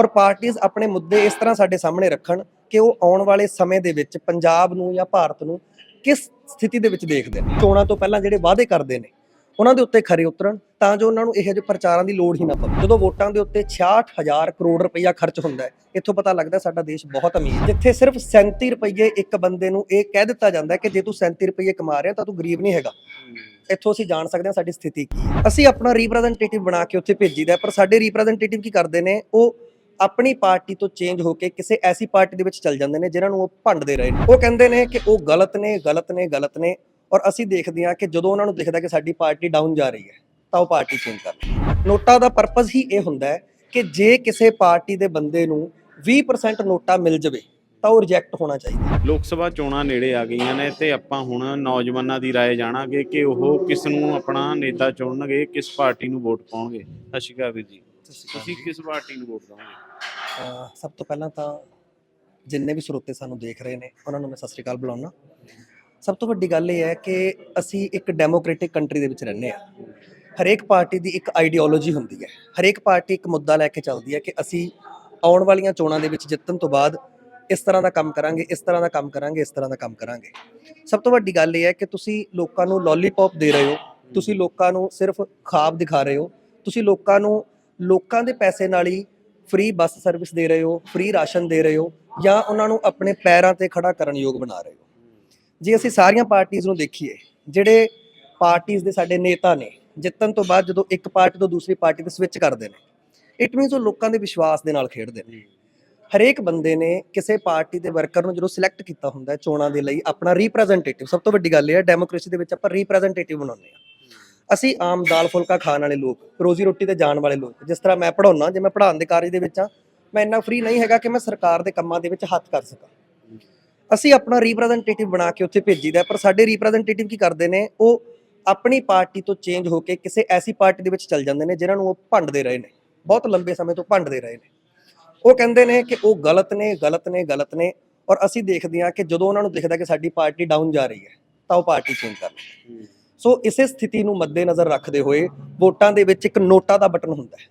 ਔਰ ਪਾਰਟੀਆਂ ਆਪਣੇ ਮੁੱਦੇ ਇਸ ਤਰ੍ਹਾਂ ਸਾਡੇ ਸਾਹਮਣੇ ਰੱਖਣ ਕਿ ਉਹ ਆਉਣ ਵਾਲੇ ਸਮੇਂ ਦੇ ਵਿੱਚ ਪੰਜਾਬ ਨੂੰ ਜਾਂ ਭਾਰਤ ਨੂੰ ਕਿਸ ਸਥਿਤੀ ਦੇ ਵਿੱਚ ਦੇਖਦੇ ਨੇ। ਚੋਣਾਂ ਤੋਂ ਪਹਿਲਾਂ ਜਿਹੜੇ ਵਾਅਦੇ ਕਰਦੇ ਨੇ, ਉਹਨਾਂ ਦੇ ਉੱਤੇ ਖਰੇ ਉਤਰਨ ਤਾਂ ਜੋ ਉਹਨਾਂ ਨੂੰ ਇਹੋ ਜਿਹੇ ਪ੍ਰਚਾਰਾਂ ਦੀ ਲੋੜ ਹੀ ਨਾ ਪਵੇ। ਜਦੋਂ ਵੋਟਾਂ ਦੇ ਉੱਤੇ 66000 ਕਰੋੜ ਰੁਪਈਆ ਖਰਚ ਹੁੰਦਾ ਹੈ, ਇੱਥੋਂ ਪਤਾ ਲੱਗਦਾ ਸਾਡਾ ਦੇਸ਼ ਬਹੁਤ ਅਮੀਰ ਜਿੱਥੇ ਸਿਰਫ 37 ਰੁਪਈਏ ਇੱਕ ਬੰਦੇ ਨੂੰ ਇਹ ਕਹਿ ਦਿੱਤਾ ਜਾਂਦਾ ਕਿ ਜੇ ਤੂੰ 37 ਰੁਪਈਏ ਕਮਾ ਰਿਹਾ ਤਾਂ ਤੂੰ ਗਰੀਬ ਨਹੀਂ ਹੈਗਾ। ਇੱਥੋਂ ਅਸੀਂ ਜਾਣ ਸਕਦੇ ਹਾਂ ਸਾਡੀ ਸਥਿਤੀ ਕੀ ਹੈ। ਅਸੀਂ ਆਪਣਾ ਰਿਪਰੈਜ਼ੈਂਟੇਟਿਵ ਬਣਾ ਕੇ ਉੱਥੇ ਭੇਜੀਦਾ ਪਰ ਸਾਡੇ ਰਿਪਰੈਜ਼ੈਂਟੇਟਿਵ ਕੀ ਕਰਦੇ ਨੇ, ਉਹ ਆਪਣੀ ਪਾਰਟੀ ਤੋਂ ਚੇਂਜ ਹੋ ਕੇ ਕਿਸੇ ਐਸੀ ਪਾਰਟੀ ਦੇ ਵਿੱਚ ਚਲ ਜਾਂਦੇ ਨੇ ਜਿਨ੍ਹਾਂ ਨੂੰ ਉਹ ਭੰਡਦੇ ਰਹੇ ਨੇ। ਉਹ ਕਹਿੰਦੇ ਨੇ ਕਿ ਉਹ ਗਲਤ ਨੇ ਗਲਤ ਨੇ ਗਲਤ ਨੇ ਔਰ ਅਸੀਂ ਦੇਖਦੇ ਹਾਂ ਕਿ ਜਦੋਂ ਉਹਨਾਂ ਨੂੰ ਦਿਖਦਾ ਕਿ ਸਾਡੀ ਪਾਰਟੀ ਡਾਊਨ ਜਾ ਰਹੀ ਹੈ ਤਾਂ ਉਹ ਪਾਰਟੀ ਚੇਂਜ ਕਰ ਲੈਂਦੇ ਨੋਟਾ ਦਾ ਪਰਪਸ ਹੀ ਇਹ ਹੁੰਦਾ ਹੈ ਕਿ ਜੇ ਕਿਸੇ ਪਾਰਟੀ ਦੇ ਬੰਦੇ ਨੂੰ 20% ਨੋਟਾ ਮਿਲ ਜਵੇ ਤਾਂ ਉਹ ਰਿਜੈਕਟ ਹੋਣਾ ਚਾਹੀਦਾ ਲੋਕ ਸਭਾ ਚੋਣਾਂ ਨੇੜੇ ਆ ਗਈਆਂ ਨੇ ਤੇ ਆਪਾਂ ਹੁਣ ਨੌਜਵਾਨਾਂ ਦੀ ਰਾਏ ਜਾਣਾਂਗੇ ਕਿ ਉਹ ਕਿਸ ਨੂੰ ਆਪਣਾ ਨੇਤਾ ਚੁਣਨਗੇ ਕਿਸ ਪਾਰਟੀ ਨੂੰ ਵੋਟ ਪਾਉਣਗੇ। ਸਤਿ ਸ਼੍ਰੀ ਅਕਾਲ ਵੀਰ ਜੀ। ਤੁਸੀਂ ਕਿਸ ਪਾਰਟੀ ਨੂੰ ਵੋਟ ਦੋਗੇ ਸਭ ਤੋਂ ਪਹਿਲਾਂ ਤਾਂ ਜਿੰਨੇ ਵੀ ਸਰੋਤੇ ਸਾਨੂੰ ਦੇਖ ਰਹੇ ਨੇ, ਉਹਨਾਂ ਨੂੰ ਮੈਂ ਸਤਿ ਸ੍ਰੀ ਅਕਾਲ ਬੁਲਾਉਣਾ ਸਭ ਤੋਂ ਵੱਡੀ ਗੱਲ ਇਹ ਹੈ ਕਿ ਅਸੀਂ ਇੱਕ ਡੈਮੋਕ੍ਰੈਟਿਕ ਕੰਟਰੀ ਦੇ ਵਿੱਚ ਰਹਿੰਦੇ ਆ ਹਰੇਕ ਪਾਰਟੀ ਦੀ ਇੱਕ ਆਈਡੀਓਲੋਜੀ ਹੁੰਦੀ ਹੈ। ਹਰੇਕ ਪਾਰਟੀ ਇੱਕ ਮੁੱਦਾ ਲੈ ਕੇ ਚੱਲਦੀ ਹੈ ਕਿ ਅਸੀਂ ਆਉਣ ਵਾਲੀਆਂ ਚੋਣਾਂ ਦੇ ਵਿੱਚ ਜਿੱਤਣ ਤੋਂ ਬਾਅਦ ਇਸ ਤਰ੍ਹਾਂ ਦਾ ਕੰਮ ਕਰਾਂਗੇ, ਇਸ ਤਰ੍ਹਾਂ ਦਾ ਕੰਮ ਕਰਾਂਗੇ, ਇਸ ਤਰ੍ਹਾਂ ਦਾ ਕੰਮ ਕਰਾਂਗੇ। ਸਭ ਤੋਂ ਵੱਡੀ ਗੱਲ ਇਹ ਹੈ ਕਿ ਤੁਸੀਂ ਲੋਕਾਂ ਨੂੰ ਲੋਲੀਪੌਪ ਦੇ ਰਹੇ ਹੋ। ਤੁਸੀਂ ਲੋਕਾਂ ਨੂੰ ਸਿਰਫ ਖਾਬ ਦਿਖਾ ਰਹੇ ਹੋ। ਤੁਸੀਂ ਲੋਕਾਂ ਨੂੰ, ਲੋਕਾਂ ਦੇ ਪੈਸੇ ਨਾਲ ਹੀ ਫ੍ਰੀ ਬੱਸ ਸਰਵਿਸ ਦੇ ਰਹੇ ਹੋ ਫ੍ਰੀ ਰਾਸ਼ਨ ਦੇ ਰਹੇ ਹੋ ਜਾਂ ਉਹਨਾਂ ਨੂੰ ਆਪਣੇ ਪੈਰਾਂ ਤੇ ਖੜਾ ਕਰਨ ਯੋਗ ਬਣਾ ਰਹੇ ਹੋ। ਜੇ ਅਸੀਂ ਸਾਰੀਆਂ ਪਾਰਟੀਆਂ ਨੂੰ ਦੇਖੀਏ, ਜਿਹੜੇ ਪਾਰਟੀਆਂ ਦੇ ਸਾਡੇ ਨੇਤਾ ਨੇ, ਜਿੱਤਣ ਤੋਂ ਬਾਅਦ ਜਦੋਂ ਇੱਕ ਪਾਰਟੀ ਤੋਂ ਦੂਸਰੀ ਪਾਰਟੀ ਤੇ ਸਵਿਚ ਕਰਦੇ ਨੇ ਇਟ ਮੀਨਸ ਉਹ ਲੋਕਾਂ ਦੇ ਵਿਸ਼ਵਾਸ ਦੇ ਨਾਲ ਖੇਡਦੇ ਨੇ। ਹਰੇਕ ਬੰਦੇ ਨੇ ਕਿਸੇ ਪਾਰਟੀ ਦੇ ਵਰਕਰ ਨੂੰ ਜਦੋਂ ਸਿਲੈਕਟ ਕੀਤਾ ਹੁੰਦਾ ਚੋਣਾਂ ਦੇ ਲਈ, ਆਪਣਾ ਰਿਪਰੈਜ਼ੈਂਟੇਟਿਵ ਸਭ ਤੋਂ ਵੱਡੀ ਗੱਲ ਇਹ ਹੈ ਡੈਮੋਕ੍ਰੇਸੀ ਦੇ ਵਿੱਚ ਆਪਾਂ ਰਿਪਰੈਜ਼ੈਂਟੇਟਿਵ ਬਣਾਉਂਦੇ ਆ ਅਸੀਂ ਆਮ ਦਾਲ ਫੁਲਕਾ ਖਾਣ ਵਾਲੇ ਲੋਕ, ਰੋਜ਼ੀ ਰੋਟੀ ਤੇ ਜਾਣ ਵਾਲੇ ਲੋਕ, ਜਿਸ ਤਰ੍ਹਾਂ ਮੈਂ ਪੜਾਉਣਾ ਜੇ ਮੈਂ ਪੜ੍ਹਾਉਣ ਦੇ ਕਾਰਜ ਦੇ ਵਿੱਚ ਆ ਮੈਂ ਇੰਨਾ ਫ੍ਰੀ ਨਹੀਂ ਹੈਗਾ ਕਿ ਮੈਂ ਸਰਕਾਰ ਦੇ ਕੰਮਾਂ ਦੇ ਵਿੱਚ ਹੱਥ ਕਰ ਸਕਾਂ। ਅਸੀਂ ਆਪਣਾ ਰਿਪਰੈਜ਼ੈਂਟੇਟਿਵ ਬਣਾ ਕੇ ਉੱਥੇ ਭੇਜੀਦਾ ਪਰ ਸਾਡੇ ਰਿਪਰੈਜ਼ੈਂਟੇਟਿਵ ਕੀ ਕਰਦੇ ਨੇ, ਉਹ ਆਪਣੀ ਪਾਰਟੀ ਤੋਂ ਚੇਂਜ ਹੋ ਕੇ ਕਿਸੇ ਐਸੀ ਪਾਰਟੀ ਦੇ ਵਿੱਚ ਚਲ ਜਾਂਦੇ ਨੇ, ਜਿਹਨਾਂ ਨੂੰ ਉਹ ਭੰਡਦੇ ਰਹੇ ਨੇ, ਬਹੁਤ ਲੰਬੇ ਸਮੇਂ ਤੋਂ ਭੰਡਦੇ ਰਹੇ ਨੇ। ਉਹ ਕਹਿੰਦੇ ਨੇ ਕਿ ਉਹ ਗਲਤ ਨੇ ਗਲਤ ਨੇ ਗਲਤ ਨੇ, ਔਰ ਅਸੀਂ ਦੇਖਦੇ ਹਾਂ ਕਿ ਜਦੋਂ ਉਹਨਾਂ ਨੂੰ ਦਿਖਦਾ ਕਿ ਸਾਡੀ ਪਾਰਟੀ ਡਾਊਨ ਜਾ ਰਹੀ ਹੈ, ਤਾਂ ਉਹ ਪਾਰਟੀ ਚੇਂਜ ਕਰ ਲੈਂਦੇ ਸੋ ਇਸੇ ਸਥਿਤੀ ਨੂੰ ਮੱਦੇਨਜ਼ਰ ਰੱਖਦੇ ਹੋਏ ਵੋਟਾਂ ਦੇ ਵਿੱਚ ਇੱਕ ਨੋਟਾ ਦਾ ਬਟਨ ਹੁੰਦਾ ਹੈ।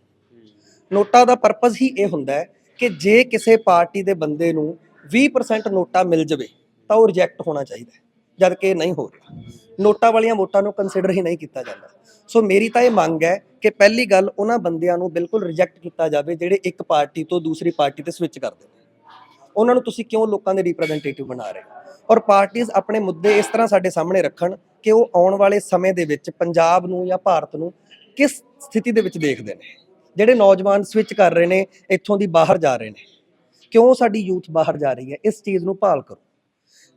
ਨੋਟਾ ਦਾ ਪਰਪਸ ਹੀ ਇਹ ਹੁੰਦਾ ਹੈ ਕਿ ਜੇ ਕਿਸੇ ਪਾਰਟੀ ਦੇ ਬੰਦੇ ਨੂੰ 20% ਨੋਟਾ ਮਿਲ ਜਾਵੇ, ਤਾਂ ਉਹ ਰਿਜੈਕਟ ਹੋਣਾ ਚਾਹੀਦਾ ਹੈ, ਜਦ ਕਿ ਨਹੀਂ ਹੋ ਰਿਹਾ। ਨੋਟਾ ਵਾਲੀਆਂ ਵੋਟਾਂ ਨੂੰ ਕੰਸੀਡਰ ਹੀ ਨਹੀਂ ਕੀਤਾ ਜਾਂਦਾ। ਸੋ ਮੇਰੀ ਤਾਂ ਇਹ ਮੰਗ ਹੈ ਕਿ ਪਹਿਲੀ ਗੱਲ ਉਹਨਾਂ ਬੰਦਿਆਂ ਨੂੰ ਬਿਲਕੁਲ ਰਿਜੈਕਟ ਕੀਤਾ ਜਾਵੇ ਜਿਹੜੇ ਇੱਕ ਪਾਰਟੀ ਤੋਂ ਦੂਸਰੀ ਪਾਰਟੀ ਤੇ ਸਵਿਚ ਕਰਦੇ ਨੇ। ਉਹਨਾਂ ਨੂੰ ਤੁਸੀਂ ਕਿਉਂ ਲੋਕਾਂ ਦੇ ਰਿਪਰੈਜ਼ੈਂਟੇਟਿਵ ਬਣਾ ਰਹੇ ਹੋ? ਔਰ ਪਾਰਟੀਆਂ ਆਪਣੇ ਮੁੱਦੇ ਇਸ ਤਰ੍ਹਾਂ ਸਾਡੇ ਸਾਹਮਣੇ ਰੱਖਣ ਕਿ ਉਹ ਆਉਣ ਵਾਲੇ ਸਮੇਂ ਦੇ ਵਿੱਚ ਪੰਜਾਬ ਨੂੰ ਜਾਂ ਭਾਰਤ ਨੂੰ ਕਿਸ ਸਥਿਤੀ ਦੇ ਵਿੱਚ ਦੇਖਦੇ ਨੇ? ਜਿਹੜੇ ਨੌਜਵਾਨ ਸਵਿਚ ਕਰ ਰਹੇ ਨੇ ਇੱਥੋਂ ਦੀ ਬਾਹਰ ਜਾ ਰਹੇ ਨੇ। ਕਿਉਂ ਸਾਡੀ ਯੂਥ ਬਾਹਰ ਜਾ ਰਹੀ ਹੈ? ਇਸ ਚੀਜ਼ ਨੂੰ ਭਾਲ ਕਰੋ।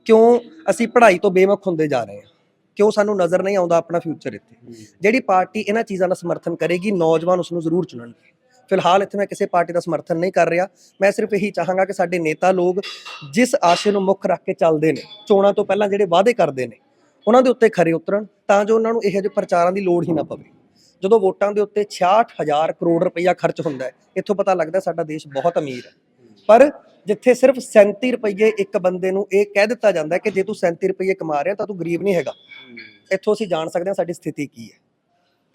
ਕਿਉਂ ਅਸੀਂ ਪੜ੍ਹਾਈ ਤੋਂ ਬੇਮੁਖ ਹੁੰਦੇ ਜਾ ਰਹੇ ਹਾਂ? ਕਿਉਂ ਸਾਨੂੰ ਨਜ਼ਰ ਨਹੀਂ ਆਉਂਦਾ ਆਪਣਾ ਫਿਊਚਰ ਇੱਥੇ? ਜਿਹੜੀ ਪਾਰਟੀ ਇਹਨਾਂ ਚੀਜ਼ਾਂ ਦਾ ਸਮਰਥਨ ਕਰੇਗੀ ਨੌਜਵਾਨ ਉਸ ਨੂੰ ਜ਼ਰੂਰ ਚੁਣਨਗੇ। ਫਿਲਹਾਲ ਇੱਥੇ ਮੈਂ ਕਿਸੇ ਪਾਰਟੀ ਦਾ ਸਮਰਥਨ ਨਹੀਂ ਕਰ ਰਿਹਾ ਮੈਂ ਸਿਰਫ ਇਹੀ ਚਾਹਾਂਗਾ ਕਿ ਸਾਡੇ ਨੇਤਾ ਲੋਕ ਜਿਸ ਆਸ਼ੇ ਨੂੰ ਮੁੱਖ ਰੱਖ ਕੇ ਚੱਲਦੇ ਨੇ ਚੋਣਾਂ ਤੋਂ ਪਹਿਲਾਂ ਜਿਹੜੇ ਵਾਅਦੇ ਕਰਦੇ ਨੇ ਉਹਨਾਂ ਦੇ ਉੱਤੇ ਖਰੇ ਉਤਰਨ ਤਾਂ ਜੋ ਉਹਨਾਂ ਨੂੰ ਇਹੋ ਜਿਹੇ ਪ੍ਰਚਾਰਾਂ ਦੀ ਲੋੜ ਹੀ ਨਾ ਪਵੇ ਜਦੋਂ ਵੋਟਾਂ ਦੇ ਉੱਤੇ 66000 ਕਰੋੜ ਰੁਪਈਆ ਖਰਚ ਹੁੰਦਾ ਹੈ ਇੱਥੋਂ ਪਤਾ ਲੱਗਦਾ ਸਾਡਾ ਦੇਸ਼ ਬਹੁਤ ਅਮੀਰ ਹੈ ਪਰ ਜਿੱਥੇ ਸਿਰਫ 37 ਰੁਪਏ ਇੱਕ ਬੰਦੇ ਨੂੰ ਇਹ ਕਹਿ ਦਿੱਤਾ ਜਾਂਦਾ ਹੈ ਕਿ ਜੇ ਤੂੰ 37 ਰੁਪਏ ਕਮਾ ਰਿਹਾ ਤਾਂ ਤੂੰ ਗਰੀਬ ਨਹੀਂ ਹੈਗਾ ਇੱਥੋਂ ਅਸੀਂ ਜਾਣ ਸਕਦੇ ਹਾਂ ਸਾਡੀ ਸਥਿਤੀ ਕੀ ਹੈ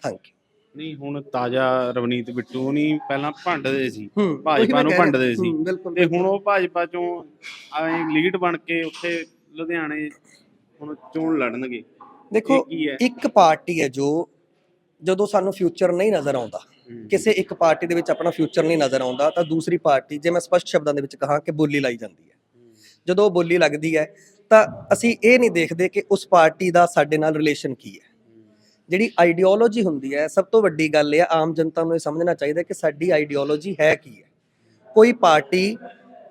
ਥੈਂਕ ਯੂ ਨਹੀਂ ਹੁਣ ਤਾਜ਼ਾ ਰਵਨੀਤ ਬਿੱਟੂ ਨਹੀਂ ਪਹਿਲਾਂ ਭੰਡਦੇ ਸੀ ਭਾਜਪਾ ਨੂੰ ਭੰਡਦੇ ਸੀ। ਤੇ ਹੁਣ ਉਹ ਭਾਜਪਾ ਚੋਂ ਐਂ ਲੀਡ ਬਣ ਕੇ ਉੱਥੇ ਲੁਧਿਆਣੇ ਹੁਣ ਚੋਣ ਲੜਨਗੇ। ਦੇਖੋ ਇੱਕ ਪਾਰਟੀ ਹੈ ਜੋ ਜਦੋਂ ਸਾਨੂੰ ਫਿਊਚਰ ਨਹੀਂ ਨਜ਼ਰ ਆਉਂਦਾ ਕਿਸੇ ਇੱਕ ਪਾਰਟੀ ਦੇ ਵਿੱਚ ਆਪਣਾ ਫਿਊਚਰ ਨਹੀਂ ਨਜ਼ਰ ਆਉਂਦਾ ਤਾਂ ਦੂਸਰੀ ਪਾਰਟੀ ਜੇ ਮੈਂ ਸਪਸ਼ਟ ਸ਼ਬਦਾਂ ਦੇ ਵਿੱਚ ਕਹਾਂ ਕਿ ਬੋਲੀ ਲਾਈ ਜਾਂਦੀ ਹੈ। ਜਦੋਂ ਉਹ ਬੋਲੀ ਲੱਗਦੀ ਹੈ ਤਾਂ ਅਸੀਂ ਇਹ ਨਹੀਂ ਦੇਖਦੇ ਕਿ ਉਸ ਪਾਰਟੀ ਦਾ ਸਾਡੇ ਨਾਲ ਰਿਲੇਸ਼ਨ ਕੀ ਹੈ। ਜਿਹੜੀ ਆਈਡੀਓਲੋਜੀ ਹੁੰਦੀ ਹੈ, ਸਭ ਤੋਂ ਵੱਡੀ ਗੱਲ ਇਹ ਹੈ ਆਮ ਜਨਤਾ ਨੂੰ ਇਹ ਸਮਝਣਾ ਚਾਹੀਦਾ ਕਿ ਸਾਡੀ ਆਈਡੀਓਲੋਜੀ ਹੈ ਕੀ ਹੈ। ਕੋਈ ਪਾਰਟੀ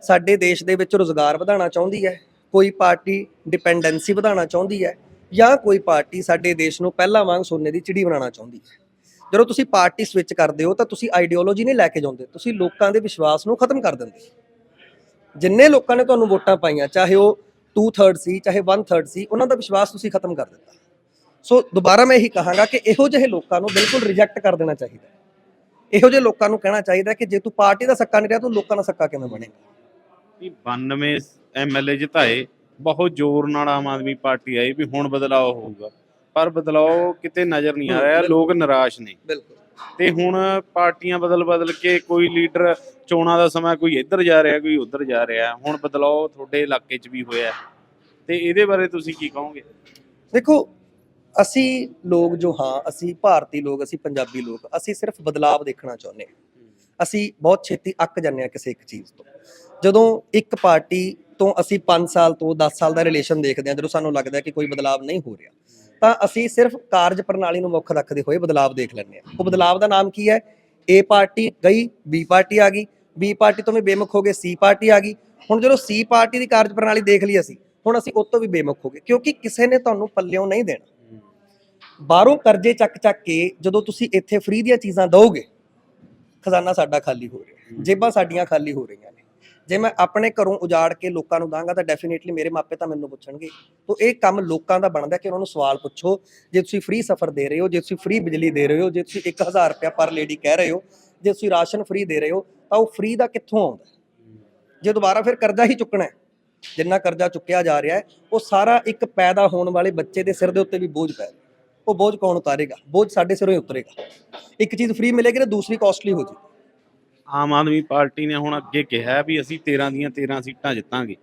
ਸਾਡੇ ਦੇਸ਼ ਦੇ ਵਿੱਚ ਰੋਜ਼ਗਾਰ ਵਧਾਉਣਾ ਚਾਹੁੰਦੀ ਹੈ, ਕੋਈ ਪਾਰਟੀ ਡਿਪੈਂਡੈਂਸੀ ਵਧਾਉਣਾ ਚਾਹੁੰਦੀ ਹੈ, ਜਾਂ ਕੋਈ ਪਾਰਟੀ ਸਾਡੇ ਦੇਸ਼ ਨੂੰ ਪਹਿਲਾਂ ਵਾਂਗ ਸੋਨੇ ਦੀ ਚਿੜੀ ਬਣਾਉਣਾ ਚਾਹੁੰਦੀ ਹੈ। ਜਦੋਂ ਤੁਸੀਂ ਪਾਰਟੀ ਸਵਿਚ ਕਰਦੇ ਹੋ, ਤਾਂ ਤੁਸੀਂ ਆਈਡੀਓਲੋਜੀ ਨਹੀਂ ਲੈ ਕੇ ਜਾਂਦੇ, ਤੁਸੀਂ ਲੋਕਾਂ ਦੇ ਵਿਸ਼ਵਾਸ ਨੂੰ ਖਤਮ ਕਰ ਦਿੰਦੇ ਜਿੰਨੇ ਲੋਕਾਂ ਨੇ ਤੁਹਾਨੂੰ ਵੋਟਾਂ ਪਾਈਆਂ, ਚਾਹੇ ਉਹ 2/3 ਸੀ, ਚਾਹੇ 1/3 ਸੀ, ਉਹਨਾਂ ਦਾ ਵਿਸ਼ਵਾਸ ਤੁਸੀਂ ਖਤਮ ਕਰ ਦਿੱਤਾ। ਸੋ ਦੁਬਾਰਾ ਮੈਂ ਇਹੀ ਕਹਾਂਗਾ ਕਿ ਇਹੋ ਜਿਹੇ ਲੋਕਾਂ ਨੂੰ ਬਿਲਕੁਲ ਰਿਜੈਕਟ ਕਰ ਦੇਣਾ ਚਾਹੀਦਾ। ਇਹੋ ਜਿਹੇ ਲੋਕਾਂ ਨੂੰ ਕਹਿਣਾ ਚਾਹੀਦਾ ਕਿ ਜੇ ਤੂੰ ਪਾਰਟੀ ਦਾ ਸੱਕਾ ਨਹੀਂ ਰਿਹਾ ਤੂੰ ਲੋਕਾਂ ਦਾ ਸੱਕਾ ਕਿਵੇਂ ਬਣੇਗਾ? ਨਹੀਂ 92 ਐਮਐਲਏ ਜਿਤਾਏ ਬਹੁਤ ਜ਼ੋਰ ਨਾਲ ਆਮ ਆਦਮੀ ਪਾਰਟੀ ਆਈ ਵੀ ਹੁਣ ਬਦਲਾਅ ਹੋਊਗਾ। ਪਰ ਬਦਲਾਅ ਕਿਤੇ ਨਜ਼ਰ ਨਹੀਂ ਆ ਰਿਹਾ। ਲੋਕ ਨਿਰਾਸ਼ ਨੇ। ਬਿਲਕੁਲ। ਤੇ ਹੁਣ ਪਾਰਟੀਆਂ ਬਦਲ ਬਦਲ ਕੇ ਕੋਈ ਲੀਡਰ ਚੋਣਾਂ ਦਾ ਸਮਾਂ ਕੋਈ ਇੱਧਰ ਜਾ ਰਿਹਾ ਕੋਈ ਉੱਧਰ ਜਾ ਰਿਹਾ ਹੁਣ ਬਦਲਾਅ ਤੁਹਾਡੇ ਇਲਾਕੇ 'ਚ ਵੀ ਹੋਇਆ। ਤੇ ਇਹਦੇ ਬਾਰੇ ਤੁਸੀਂ ਕੀ ਕਹੋਗੇ? ਦੇਖੋ ਅਸੀਂ ਲੋਕ ਜੋ ਹਾਂ, ਅਸੀਂ ਭਾਰਤੀ ਲੋਕ, ਅਸੀਂ ਪੰਜਾਬੀ ਲੋਕ, ਅਸੀਂ ਸਿਰਫ ਬਦਲਾਵ ਦੇਖਣਾ ਚਾਹੁੰਦੇ ਹਾਂ। ਅਸੀਂ ਬਹੁਤ ਛੇਤੀ ਅੱਕ ਜਾਂਦੇ ਹਾਂ ਕਿਸੇ ਇੱਕ ਚੀਜ਼ ਤੋਂ। ਜਦੋਂ ਇੱਕ ਪਾਰਟੀ ਤੋਂ ਅਸੀਂ 5 ਸਾਲ ਤੋਂ 10 ਸਾਲ ਦਾ ਰਿਲੇਸ਼ਨ ਦੇਖਦੇ ਹਾਂ, ਜਦੋਂ ਸਾਨੂੰ ਲੱਗਦਾ ਕਿ ਕੋਈ ਬਦਲਾਵ ਨਹੀਂ ਹੋ ਰਿਹਾ, ਤਾਂ ਅਸੀਂ ਸਿਰਫ ਕਾਰਜ ਪ੍ਰਣਾਲੀ ਨੂੰ ਮੁੱਖ ਰੱਖਦੇ ਹੋਏ ਬਦਲਾਵ ਦੇਖ ਲੈਂਦੇ ਹਾਂ। ਉਹ ਬਦਲਾਵ ਦਾ ਨਾਮ ਕੀ ਹੈ? ਏ ਪਾਰਟੀ ਗਈ ਬੀ ਪਾਰਟੀ ਆ ਗਈ ਬੀ ਪਾਰਟੀ ਤੋਂ ਵੀ ਬੇਮੁਖ ਹੋ ਗਏ ਸੀ ਪਾਰਟੀ ਆ ਗਈ। ਹੁਣ ਜਦੋਂ ਸੀ ਪਾਰਟੀ ਦੀ ਕਾਰਜ ਪ੍ਰਣਾਲੀ ਦੇਖ ਲਈ ਅਸੀਂ, ਹੁਣ ਅਸੀਂ ਉਹ ਤੋਂ ਵੀ ਬੇਮੁਖ ਹੋ ਗਏ, ਕਿਉਂਕਿ ਕਿਸੇ ਨੇ ਤੁਹਾਨੂੰ ਪੱਲਿਓਂ ਨਹੀਂ ਦੇਣਾ। ਬਾਹਰੋਂ ਕਰਜ਼ੇ ਚੱਕ ਚੱਕ ਕੇ ਜਦੋਂ ਤੁਸੀਂ ਇੱਥੇ ਫ੍ਰੀ ਦੀਆਂ ਚੀਜ਼ਾਂ ਦਿਓਗੇ, ਖਜ਼ਾਨਾ ਸਾਡਾ ਖਾਲੀ ਹੋ ਰਿਹਾ ਜੇਬਾਂ ਸਾਡੀਆਂ ਖਾਲੀ ਹੋ ਰਹੀਆਂ ਨੇ। ਜੇ ਮੈਂ ਆਪਣੇ ਘਰੋਂ ਉਜਾੜ ਕੇ ਲੋਕਾਂ ਨੂੰ ਦਾਂਗਾ ਤਾਂ ਡੈਫੀਨੇਟਲੀ ਮੇਰੇ ਮਾਪੇ ਤਾਂ ਮੈਨੂੰ ਪੁੱਛਣਗੇ। ਤੋਂ ਇਹ ਕੰਮ ਲੋਕਾਂ ਦਾ ਬਣਦਾ ਕਿ ਉਹਨਾਂ ਨੂੰ ਸਵਾਲ ਪੁੱਛੋ, ਜੇ ਤੁਸੀਂ ਫ੍ਰੀ ਸਫ਼ਰ ਦੇ ਰਹੇ ਹੋ, ਜੇ ਤੁਸੀਂ ਫ੍ਰੀ ਬਿਜਲੀ ਦੇ ਰਹੇ ਹੋ, ਜੇ ਤੁਸੀਂ 1000 ਰੁਪਇਆ ਪਰ ਲੇਡੀ ਕਹਿ ਰਹੇ ਹੋ, ਜੇ ਤੁਸੀਂ ਰਾਸ਼ਨ ਫ੍ਰੀ ਦੇ ਰਹੇ ਹੋ, ਤਾਂ ਉਹ ਫ੍ਰੀ ਦਾ ਕਿੱਥੋਂ ਆਉਂਦਾ ਜੇ ਦੁਬਾਰਾ ਫਿਰ ਕਰਜ਼ਾ ਹੀ ਚੁੱਕਣਾ ਹੈ, ਜਿੰਨਾ ਕਰਜ਼ਾ ਚੁੱਕਿਆ ਜਾ ਰਿਹਾ ਹੈ, ਉਹ ਸਾਰਾ ਇੱਕ ਪੈਦਾ ਹੋਣ ਵਾਲੇ ਬੱਚੇ ਦੇ ਸਿਰ ਦੇ ਉੱਤੇ ਵੀ ਬੋਝ ਪੈ ਰਿਹਾ ਉਹ ਬੋਝ ਕੌਣ ਉਤਾਰੇਗਾ? ਬੋਝ ਸਾਡੇ ਸਿਰੋਂ ਹੀ ਉਤਰੇਗਾ। ਇੱਕ ਚੀਜ਼ ਫ੍ਰੀ ਮਿਲੇਗੀ ਤਾਂ ਦੂਸਰੀ ਕਾਸਟਲੀ ਹੋ ਜੀ ਆਮ ਆਦਮੀ ਪਾਰਟੀ ਨੇ ਹੁਣ ਅੱਗੇ ਕਿਹਾ ਵੀ ਅਸੀਂ 13 ਦੀਆਂ 13 ਸੀਟਾਂ ਜਿੱਤਾਂਗੇ।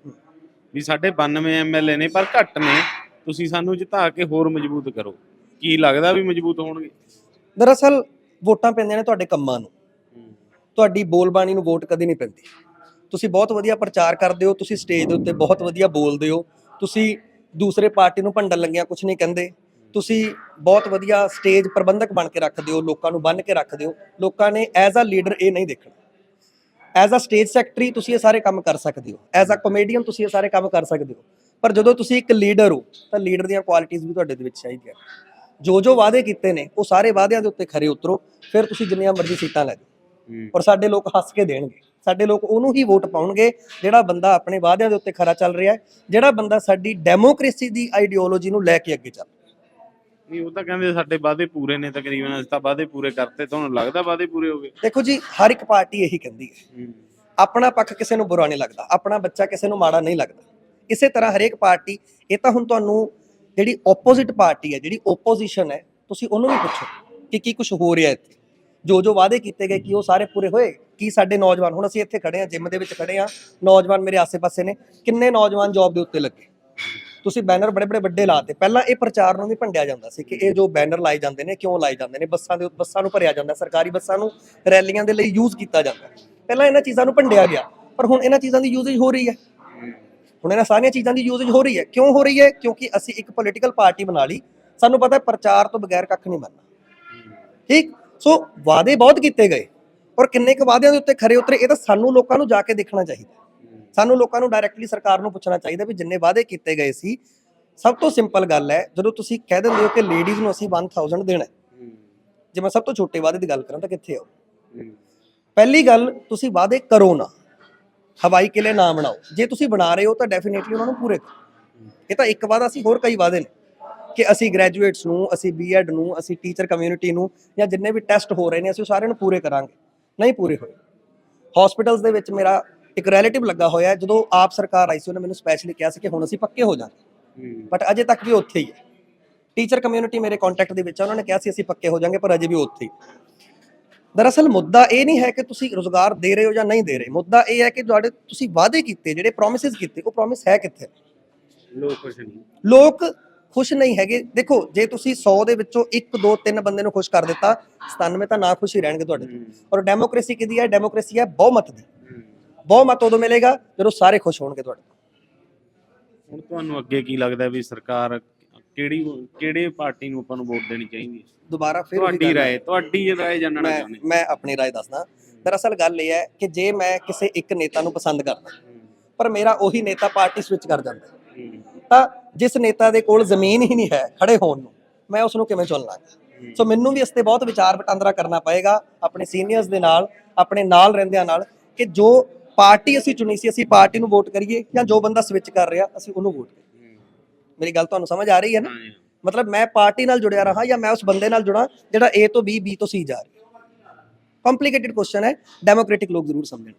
ਵੀ ਸਾਡੇ 92 ਐਮਐਲਏ ਨੇ ਪਰ ਘੱਟ ਨੇ। ਤੁਸੀਂ ਸਾਨੂੰ ਜਿਤਾ ਕੇ ਹੋਰ ਮਜ਼ਬੂਤ ਕਰੋ। ਕੀ ਲੱਗਦਾ ਵੀ ਮਜ਼ਬੂਤ ਹੋਣਗੇ? ਦਰਅਸਲ ਵੋਟਾਂ ਪੈਂਦੀਆਂ ਨੇ ਤੁਹਾਡੇ ਕੰਮਾਂ ਨੂੰ। ਤੁਹਾਡੀ ਬੋਲਬਾਣੀ ਨੂੰ ਵੋਟ ਕਦੀ ਨਹੀਂ ਪੈਂਦੀ। ਤੁਸੀਂ ਬਹੁਤ ਵਧੀਆ ਪ੍ਰਚਾਰ ਕਰਦੇ ਹੋ ਤੁਸੀਂ ਸਟੇਜ ਦੇ ਉੱਤੇ ਬਹੁਤ ਵਧੀਆ ਬੋਲਦੇ ਹੋ। ਤੁਸੀਂ ਦੂਸਰੇ ਪਾਰਟੀ ਨੂੰ ਭੰਡਣ ਲੱਗਿਆ ਕੁਝ ਨਹੀਂ ਕਹਿੰਦੇ। ਤੁਸੀਂ ਬਹੁਤ ਵਧੀਆ ਸਟੇਜ ਪ੍ਰਬੰਧਕ ਬਣ ਕੇ ਰੱਖਦੇ ਹੋ ਲੋਕਾਂ ਨੂੰ ਬੰਨ ਕੇ ਰੱਖਦੇ ਹੋ। ਲੋਕਾਂ ਨੇ ਐਜ਼ ਅ ਲੀਡਰ ਇਹ ਨਹੀਂ ਦੇਖਣਾ। ਐਜ਼ ਅ ਸਟੇਜ ਸੈਕਟਰੀ ਤੁਸੀਂ ਇਹ ਸਾਰੇ ਕੰਮ ਕਰ ਸਕਦੇ ਹੋ। ਐਜ਼ ਅ ਕਮੇਡੀਅਨ ਤੁਸੀਂ ਇਹ ਸਾਰੇ ਕੰਮ ਕਰ ਸਕਦੇ ਹੋ। ਪਰ ਜਦੋਂ ਤੁਸੀਂ ਇੱਕ ਲੀਡਰ ਹੋ ਤਾਂ ਲੀਡਰ ਦੀਆਂ ਕੁਆਲਿਟੀਆਂ ਵੀ ਤੁਹਾਡੇ ਦੇ ਵਿੱਚ ਚਾਹੀਦੀਆਂ ਜੋ ਜੋ ਵਾਅਦੇ ਕੀਤੇ ਨੇ ਉਹ ਸਾਰੇ ਵਾਅਦਿਆਂ ਦੇ ਉੱਤੇ ਖਰੇ ਉਤਰੋ ਫਿਰ ਤੁਸੀਂ ਜਿੰਨੀਆਂ ਮਰਜ਼ੀ ਸੀਟਾਂ ਲੈ ਜਾਓ। ਔਰ ਸਾਡੇ ਲੋਕ ਹੱਸ ਕੇ ਦੇਣਗੇ। ਸਾਡੇ ਲੋਕ ਉਹਨੂੰ ਹੀ ਵੋਟ ਪਾਉਣਗੇ ਜਿਹੜਾ ਬੰਦਾ ਆਪਣੇ ਵਾਅਦਿਆਂ ਦੇ ਉੱਤੇ ਖਰਾ ਚੱਲ ਰਿਹਾ ਹੈ ਜਿਹੜਾ ਬੰਦਾ ਸਾਡੀ ਡੈਮੋਕ੍ਰੇਸੀ ਦੀ ਆਈਡੀਓਲੋਜੀ ਨੂੰ ਲੈ ਕੇ ਅੱਗੇ ਚੱਲ ਨਹੀਂ ਉਹ ਤਾਂ ਕਹਿੰਦੇ ਸਾਡੇ ਵਾਅਦੇ ਪੂਰੇ ਨੇ ਤਕਰੀਬਨ ਅਸੀਂ ਤਾਂ ਵਾਅਦੇ ਪੂਰੇ ਕਰਤੇ ਤੁਹਾਨੂੰ ਲੱਗਦਾ ਵਾਅਦੇ ਪੂਰੇ ਹੋ ਗਏ? ਦੇਖੋ ਜੀ ਹਰ ਇੱਕ ਪਾਰਟੀ ਇਹੀ ਕਹਿੰਦੀ ਹੈ। ਆਪਣਾ ਪੱਖ ਕਿਸੇ ਨੂੰ ਬੁਰਾ ਨਹੀਂ ਲੱਗਦਾ ਆਪਣਾ ਬੱਚਾ ਕਿਸੇ ਨੂੰ ਮਾੜਾ ਨਹੀਂ ਲੱਗਦਾ। ਇਸੇ ਤਰ੍ਹਾਂ ਹਰੇਕ ਪਾਰਟੀ ਇਹ ਤਾਂ ਹੁਣ ਤੁਹਾਨੂੰ ਜਿਹੜੀ ਆਪੋਜ਼ਿਟ ਪਾਰਟੀ ਹੈ ਜਿਹੜੀ ਆਪੋਜੀਸ਼ਨ ਹੈ ਤੁਸੀਂ ਉਹਨੂੰ ਵੀ ਪੁੱਛੋ ਕਿ ਕੀ ਕੁਝ ਹੋ ਰਿਹਾ ਇੱਥੇ। ਜੋ ਜੋ ਵਾਅਦੇ ਕੀਤੇ ਗਏ ਕੀ ਉਹ ਸਾਰੇ ਪੂਰੇ ਹੋਏ? ਕੀ ਸਾਡੇ ਨੌਜਵਾਨ ਹੁਣ ਅਸੀਂ ਇੱਥੇ ਖੜੇ ਆ ਜਿਮ ਦੇ ਵਿੱਚ ਖੜੇ ਆ ਨੌਜਵਾਨ ਮੇਰੇ ਆਸੇ-ਪਾਸੇ ਨੇ। ਕਿੰਨੇ ਨੌਜਵਾਨ ਜੌਬ ਦੇ ਉੱਤੇ ਲੱਗੇ? ਤੁਸੀਂ ਬੈਨਰ ਬੜੇ ਬੜੇ ਵੱਡੇ ਲਾਤੇ। ਪਹਿਲਾਂ ਇਹ ਪ੍ਰਚਾਰ ਨੂੰ ਵੀ ਭੰਡਿਆ ਜਾਂਦਾ ਸੀ ਕਿ ਇਹ ਜੋ ਬੈਨਰ ਲਾਏ ਜਾਂਦੇ ਨੇ, ਕਿਉਂ ਲਾਏ ਜਾਂਦੇ ਨੇ? ਬੱਸਾਂ ਦੇ, ਬੱਸਾਂ ਨੂੰ ਭਰਿਆ ਜਾਂਦਾ, ਸਰਕਾਰੀ ਬੱਸਾਂ ਨੂੰ ਰੈਲੀਆਂ ਦੇ ਲਈ ਯੂਜ਼ ਕੀਤਾ ਜਾਂਦਾ। ਪਹਿਲਾਂ ਇਹਨਾਂ ਚੀਜ਼ਾਂ ਨੂੰ ਭੰਡਿਆ ਗਿਆ, ਪਰ ਹੁਣ ਇਹਨਾਂ ਚੀਜ਼ਾਂ ਦੀ ਯੂਜ਼ੇਜ ਹੋ ਰਹੀ ਹੈ। ਹੁਣ ਇਹਨਾਂ ਸਾਰੀਆਂ ਚੀਜ਼ਾਂ ਦੀ ਯੂਜ਼ੇਜ ਹੋ ਰਹੀ ਹੈ। ਕਿਉਂ ਹੋ ਰਹੀ ਹੈ? ਕਿਉਂਕਿ ਅਸੀਂ ਇੱਕ ਪੋਲੀਟੀਕਲ ਪਾਰਟੀ ਬਣਾ ਲਈ। ਸਾਨੂੰ ਪਤਾ ਹੈ ਪ੍ਰਚਾਰ ਤੋਂ ਬਗੈਰ ਕੱਖ ਨਹੀਂ ਬਣਨਾ। ਠੀਕ? ਸੋ ਵਾਅਦੇ ਬਹੁਤ ਕੀਤੇ ਗਏ। ਔਰ ਕਿੰਨੇ ਕੁ ਵਾਅਦਿਆਂ ਦੇ ਉੱਤੇ ਖਰੇ ਉਤਰੇ, ਇਹ ਤਾਂ ਸਾਨੂੰ ਲੋਕਾਂ ਨੂੰ ਜਾ ਕੇ ਦੇਖਣਾ ਚਾਹੀਦਾ। ਸਾਨੂੰ ਲੋਕਾਂ ਨੂੰ ਡਾਇਰੈਕਟਲੀ ਸਰਕਾਰ ਨੂੰ ਪੁੱਛਣਾ ਚਾਹੀਦਾ ਵੀ ਜਿੰਨੇ ਵਾਅਦੇ ਕੀਤੇ ਗਏ ਸੀ, ਸਭ ਤੋਂ ਸਿੰਪਲ ਗੱਲ ਹੈ, ਜਦੋਂ ਤੁਸੀਂ ਕਹਿ ਦਿੰਦੇ ਹੋ ਕਿ ਲੇਡੀਜ਼ ਨੂੰ ਅਸੀਂ 1000 ਦੇਣਾ ਜੇ ਮੈਂ ਸਭ ਤੋਂ ਛੋਟੇ ਵਾਅਦੇ ਦੀ ਗੱਲ ਕਰਾਂ ਤਾਂ ਕਿੱਥੇ ਆਓ ਪਹਿਲੀ ਗੱਲ, ਤੁਸੀਂ ਵਾਅਦੇ ਕਰੋ ਨਾ, ਹਵਾਈ ਕਿਲੇ ਨਾ ਬਣਾਓ, ਜੇ ਤੁਸੀਂ ਬਣਾ ਰਹੇ ਹੋ ਤਾਂ ਡੈਫੀਨੇਟਲੀ ਉਹਨਾਂ ਨੂੰ ਪੂਰੇ ਕਰੋ। ਇਹ ਤਾਂ ਇੱਕ ਵਾਅਦਾ ਸੀ, ਹੋਰ ਕਈ ਵਾਅਦੇ ਨੇ ਕਿ ਅਸੀਂ ਗ੍ਰੈਜੂਏਟਸ ਨੂੰ, ਅਸੀਂ ਬੀਐਡ ਨੂੰ, ਅਸੀਂ ਟੀਚਰ ਕਮਿਊਨਿਟੀ ਨੂੰ ਜਾਂ ਜਿੰਨੇ ਵੀ ਟੈਸਟ ਹੋ ਰਹੇ ਨੇ, ਅਸੀਂ ਉਹ ਸਾਰਿਆਂ ਨੂੰ ਪੂਰੇ ਕਰਾਂਗੇ। ਨਹੀਂ ਪੂਰੇ ਹੋਏ। ਹਸਪੀਟਲਸ ਦੇ ਵਿੱਚ ਮੇਰਾ ਇੱਕ ਰਿਲੇਟਿਵ ਲੱਗਾ ਹੋਇਆ। ਜਦੋਂ ਆਪ ਸਰਕਾਰ ਆਈ ਸੀ ਉਹਨੇ ਮੈਨੂੰ ਸਪੈਸ਼ਲੀ ਕਿਹਾ ਸੀ ਕਿ ਹੁਣ ਅਸੀਂ ਪੱਕੇ ਹੋ ਜਾਾਂਗੇ ਬਟ ਅਜੇ ਤੱਕ ਵੀ ਉੱਥੇ ਹੀ ਹੈ। ਟੀਚਰ ਕਮਿਊਨਿਟੀ ਮੇਰੇ ਕੰਟੈਕਟ ਦੇ ਵਿੱਚ ਉਹਨਾਂ ਨੇ ਕਿਹਾ ਸੀ ਅਸੀਂ ਪੱਕੇ ਹੋ ਜਾਾਂਗੇ ਪਰ ਅਜੇ ਵੀ ਉੱਥੇ ਹੀ ਦਰਅਸਲ ਮੁੱਦਾ ਇਹ ਨਹੀਂ ਹੈ ਕਿ ਤੁਸੀਂ ਰੋਜ਼ਗਾਰ ਦੇ ਰਹੇ ਹੋ ਜਾਂ ਨਹੀਂ ਦੇ ਰਹੇ। ਮੁੱਦਾ ਇਹ ਹੈ ਕਿ ਤੁਹਾਡੇ ਤੁਸੀਂ ਵਾਅਦੇ ਕੀਤੇ ਜਿਹੜੇ ਪ੍ਰੋਮਿਸਸ ਕੀਤੇ ਉਹ ਪ੍ਰੋਮਿਸ ਹੈ ਕਿੱਥੇ? ਲੋਕ ਖੁਸ਼ ਨਹੀਂ। ਲੋਕ ਖੁਸ਼ ਨਹੀਂ ਹੈਗੇ। ਦੇਖੋ ਜੇ ਤੁਸੀਂ 100 ਦੇ ਵਿੱਚੋਂ 1 2 3 ਬੰਦੇ ਨੂੰ ਖੁਸ਼ ਕਰ ਦਿੱਤਾ 97 ਤਾਂ ਨਾ ਖੁਸ਼ ਹੀ ਰਹਿਣਗੇ ਤੁਹਾਡੇ ਔਰ ਡੈਮੋਕ੍ਰੇਸੀ ਕਿਹਦੀ ਹੈ? ਡੈਮੋਕ੍ਰੇਸੀ ਹੈ ਬਹੁਮਤ ਦੀ। ਬਹੁਮਤ ਉਦੋਂ ਮਿਲੇਗਾ ਜਦੋਂ ਸਾਰੇ ਖੁਸ਼ ਹੋਣਗੇ ਤੁਹਾਡੇ ਤੋਂ ਹੁਣ ਤੁਹਾਨੂੰ ਅੱਗੇ ਕੀ ਲੱਗਦਾ ਵੀ ਸਰਕਾਰ ਕਿਹੜੀ ਕਿਹੜੇ ਪਾਰਟੀ ਨੂੰ ਆਪਾਂ ਨੂੰ ਵੋਟ ਦੇਣੀ ਚਾਹੀਦੀ ਹੈ ਦੁਬਾਰਾ ਫਿਰ ਉਹੀ ਤੁਹਾਡੀ ਗੱਲ ਹੈ। رائے ਤੁਹਾਡੀ رائے ਜਾਣਨਾ ਮੈਂ ਚਾਹੁੰਦੇ ਮੈਂ ਆਪਣੀ رائے ਦੱਸਦਾ ਦਰਅਸਲ ਗੱਲ ਇਹ ਹੈ ਕਿ ਜੇ ਮੈਂ ਕਿਸੇ ਇੱਕ ਨੇਤਾ ਨੂੰ ਪਸੰਦ ਕਰਦਾ ਪਰ ਮੇਰਾ ਉਹੀ ਨੇਤਾ ਪਾਰਟੀ ਸਵਿਚ ਕਰ ਜਾਂਦਾ ਤਾਂ ਜਿਸ ਨੇਤਾ ਦੇ ਕੋਲ ਜ਼ਮੀਨ ਹੀ ਨਹੀਂ ਹੈ ਖੜੇ ਹੋਣ ਨੂੰ ਮੈਂ ਉਸ ਨੂੰ ਕਿਵੇਂ ਚੁਣ ਲਾਂਗਾ ਸੋ ਮੈਨੂੰ ਵੀ ਇਸ ਤੇ ਬਹੁਤ ਵਿਚਾਰ ਵਟਾਂਦਰਾ ਕਰਨਾ ਪਏਗਾ ਆਪਣੇ ਸੀਨੀਅਰਸ ਦੇ ਨਾਲ ਆਪਣੇ ਨਾਲ ਰਹਿੰਦਿਆਂ ਨਾਲ ਕਿ ਜੋ ਪਾਰਟੀ ਅਸੀਂ ਚੁਣੀ ਸੀ ਅਸੀਂ ਪਾਰਟੀ ਨੂੰ ਵੋਟ ਕਰੀਏ ਜਾਂ ਜੋ ਬੰਦਾ ਸਵਿਚ ਕਰ ਰਿਹਾ ਅਸੀਂ ਉਹਨੂੰ ਵੋਟ ਕਰੀਏ। ਮੇਰੀ ਗੱਲ ਤੁਹਾਨੂੰ ਸਮਝ ਆ ਰਹੀ ਹੈ ਨਾ? ਮਤਲਬ ਮੈਂ ਪਾਰਟੀ ਨਾਲ ਜੁੜਿਆ ਰਹਾ ਜਾਂ ਮੈਂ ਉਸ ਬੰਦੇ ਨਾਲ ਜੁੜਾਂ ਜਿਹੜਾ A ਤੋਂ B B ਤੋਂ C ਜਾ ਰਿਹਾ। ਕੰਪਲਿਕੇਟਿਡ ਕੁਐਸਚਨ ਹੈ ਡੈਮੋਕ੍ਰੈਟਿਕ ਲੋਕ ਜ਼ਰੂਰ ਸਮਝਣ।